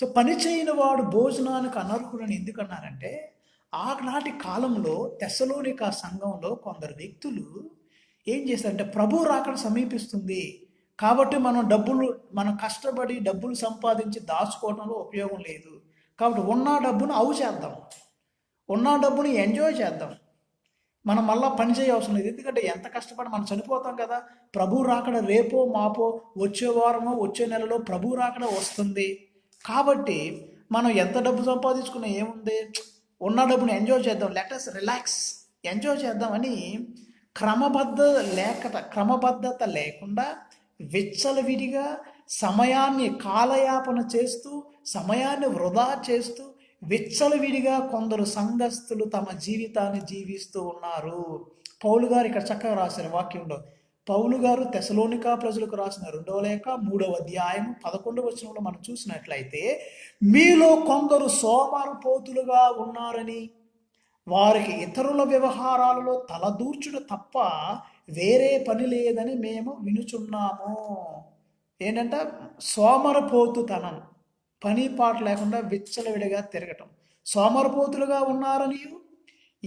So పని చేయని వాడు భోజనానికి అనర్హుడని ఎందుకన్నారంటే ఆనాటి కాలంలో తెసలోనిక సంఘంలో కొందరు వ్యక్తులు ఏం చేశారంటే ప్రభు రాకడ సమీపిస్తుంది. కాబట్టి మనం డబ్బులు మనం కష్టపడి డబ్బులు సంపాదించి దాచుకోవడంలో ఉపయోగం లేదు. కాబట్టి ఉన్న డబ్బును అవు చేద్దాం. ఉన్న డబ్బుని ఎంజాయ్ చేద్దాం. మనం మళ్ళా పని చేయవసరం లేదు. ఎందుకంటే ఎంత కష్టపడి మనం చనిపోతాం కదా. ప్రభు రాకడ రేపో మాపో వచ్చే వారమో వచ్చే నెలలో ప్రభు రాకడ వస్తుంది. కాబట్టి మనం ఎంత డబ్బు సంపాదించుకున్నా ఏముంది? ఉన్న డబ్బుని ఎంజాయ్ చేద్దాం. లెటస్ రిలాక్స్ ఎంజాయ్ చేద్దామని క్రమబద్ధ లేక క్రమబద్ధత లేకుండా విచ్చలవిడిగా సమయాన్ని కాలయాపన చేస్తూ సమయాన్ని వృధా చేస్తూ విచ్చలవిడిగా కొందరు సంఘస్థులు తమ జీవితాన్ని జీవిస్తూ ఉన్నారు. పౌలు గారు ఇక్కడ చక్కగా రాశారు వాక్యంలో. పౌలు గారు తెసలోనికా ప్రజలకు రాసిన రెండవ లేఖ మూడవ అధ్యాయం పదకొండవ వచనంలో మనం చూసినట్లయితే మీలో కొందరు సోమరపోతులుగా ఉన్నారని వారికి ఇతరుల వ్యవహారాలలో తలదూర్చుడు తప్ప వేరే పని లేదని మేము వినుచున్నాము. ఏంటంటే? సోమరపోతుతనం పని పాట లేకుండా విచ్చలవిడిగా తిరగటం. సోమరపోతులుగా ఉన్నారని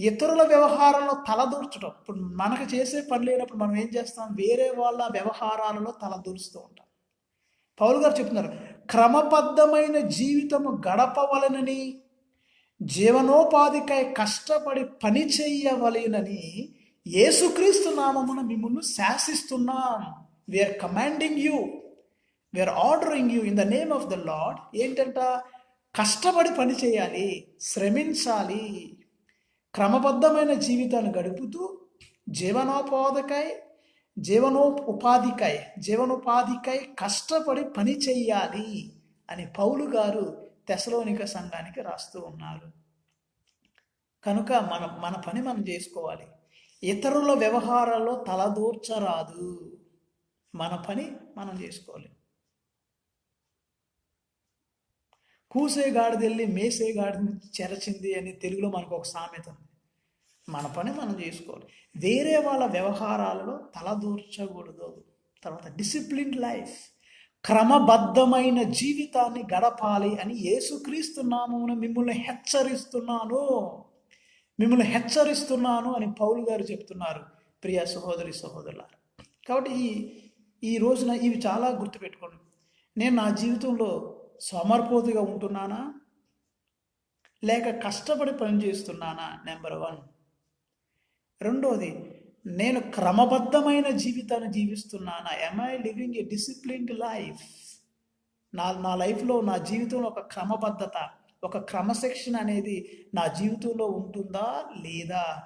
ఇతరుల వ్యవహారంలో తలదూర్చడం ఇప్పుడు మనకు చేసే పని లేనప్పుడు మనం ఏం చేస్తాం? వేరే వాళ్ళ వ్యవహారాలలో తలదూరుస్తూ ఉంటాం. పౌలు గారు చెప్తున్నారు క్రమబద్ధమైన జీవితము గడపవలనని జీవనోపాధికై కష్టపడి పని చేయవలెనని యేసుక్రీస్తు నామమున మిమ్మల్ని శాసిస్తున్నాం. We are commanding you we are ordering you in the name of the lord ఏంటంట? కష్టపడి పని చేయాలి శ్రమించాలి. క్రమబద్ధమైన జీవితాన్ని గడుపుతూ జీవనోపాధికై జీవనో ఉపాధికై జీవనోపాధికై కష్టపడి పని చెయ్యాలి అని పౌలు గారు తెసలోనిక సంఘానికి రాస్తూ ఉన్నారు. కనుక మన మన పని మనం చేసుకోవాలి. ఇతరుల వ్యవహారాల్లో తలదూర్చరాదు. మన పని మనం చేసుకోవాలి కూసే గాడిదెళ్ళి మేసే గాడిని చెరచింది అని తెలుగులో మనకు ఒక సామెత ఉంది. మన పని మనం చేసుకోవాలి. వేరే వాళ్ళ వ్యవహారాలలో తలదూర్చకూడదు తర్వాత డిసిప్లిన్ లైఫ్ క్రమబద్ధమైన జీవితాన్ని గడపాలి అని యేసుక్రీస్తు నామమున మిమ్మల్ని హెచ్చరిస్తున్నాను. మిమ్మల్ని హెచ్చరిస్తున్నాను అని పౌలు గారు చెప్తున్నారు. ప్రియ సహోదరి సహోదరులారు. కాబట్టి ఈ ఈ రోజున ఇవి చాలా గుర్తుపెట్టుకోండి. నేను నా జీవితంలో సమర్పూతిగా ఉంటున్నానా? లేక కష్టపడి పని చేస్తున్నానా? నెంబర్ వన్ రెండోది నేను క్రమబద్ధమైన జీవితాన్ని జీవిస్తున్నానా? Am I living a disciplined life నా నా లైఫ్లో నా జీవితంలో ఒక క్రమబద్ధత ఒక క్రమశిక్షణ అనేది నా జీవితంలో ఉంటుందా? లేదా?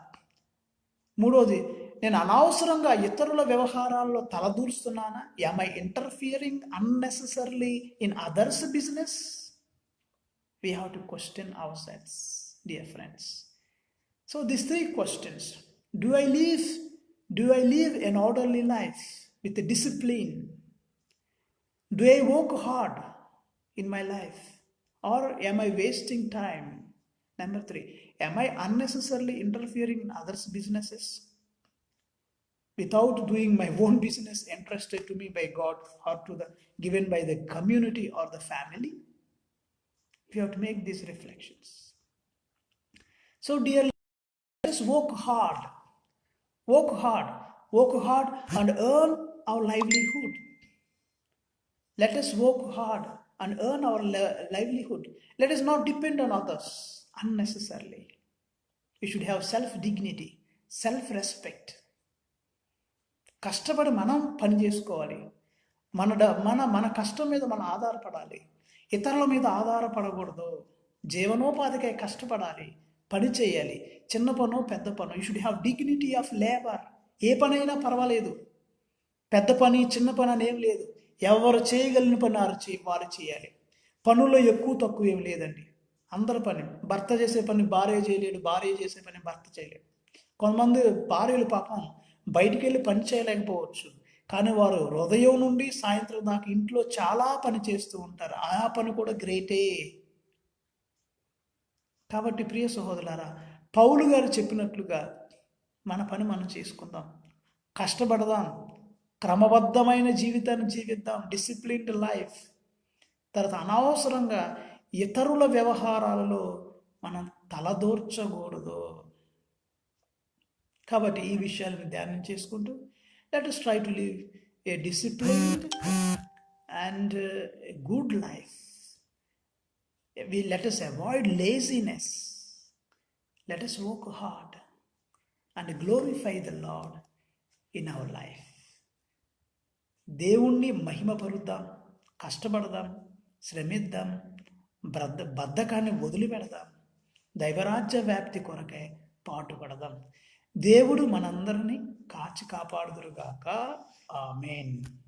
మూడోది నేను అనవసరంగా ఇతరుల వ్యవహారాల్లో తలదూరుస్తున్నానా? Am I interfering unnecessarily in others business we have to question ourselves dear friends so this three questions do I live do I live an orderly life with discipline do I work hard in my life or am I wasting time number three am I unnecessarily interfering in others businesses without doing my own business entrusted to me by God or to the given by the community or the family? We have to make these reflections. So, dear, let's work hard. Work hard. Work hard and earn our livelihood. Let us work hard and earn our livelihood. Let us not depend on others unnecessarily. We should have self dignity, self respect. కష్టపడి మనం పని చేసుకోవాలి. మన డ- మన మన కష్టం మీద మనం ఆధారపడాలి. ఇతరుల మీద ఆధారపడకూడదు. జీవనోపాధికై కష్టపడాలి. పని చేయాలి. చిన్న పను పెద్ద పను. You should have dignity of labour ఏ పనైనా పర్వాలేదు. పెద్ద పని చిన్న పని అని ఏం లేదు. ఎవరు చేయగలిగిన పని వారు చే వారు చేయాలి. పనుల్లో ఎక్కువ తక్కువ ఏం లేదండి. అందరి పని. భర్త చేసే పని భార్య చేయలేడు భార్య చేసే పని భర్త చేయలేడు. కొంతమంది భార్యలు పాపం బయటికి వెళ్ళి పని చేయలేకపోవచ్చు. కానీ వారు హృదయం నుండి సాయంత్రం దాకా ఇంట్లో చాలా పని చేస్తూ ఉంటారు. ఆ పని కూడా గ్రేటే. కాబట్టి ప్రియ సహోదరులారా పౌలు గారు చెప్పినట్లుగా మన పని మనం చేసుకుందాం. కష్టపడదాం. క్రమబద్ధమైన జీవితాన్ని జీవిద్దాం. Disciplined life. తర్వాత అనవసరంగా ఇతరుల వ్యవహారాలలో మనం తలదూర్చకూడదు. కాబట్టి ఈ విషయాలను ధ్యానం చేసుకుంటూ let us try to live a discipline and good life we let us avoid laziness let us work hard and glorify the Lord in our life దేవుణ్ణి మహిమపరుద్దాం కష్టపడదాం శ్రమిద్దాం బ్రద్ద బద్ధకాన్ని వదిలిపెడదాం దైవరాజ్య వ్యాప్తి కొరకే పాటుపడదాం. దేవుడు మనందరినీ కాచి కాపాడుదురుగాక. ఆమెన్.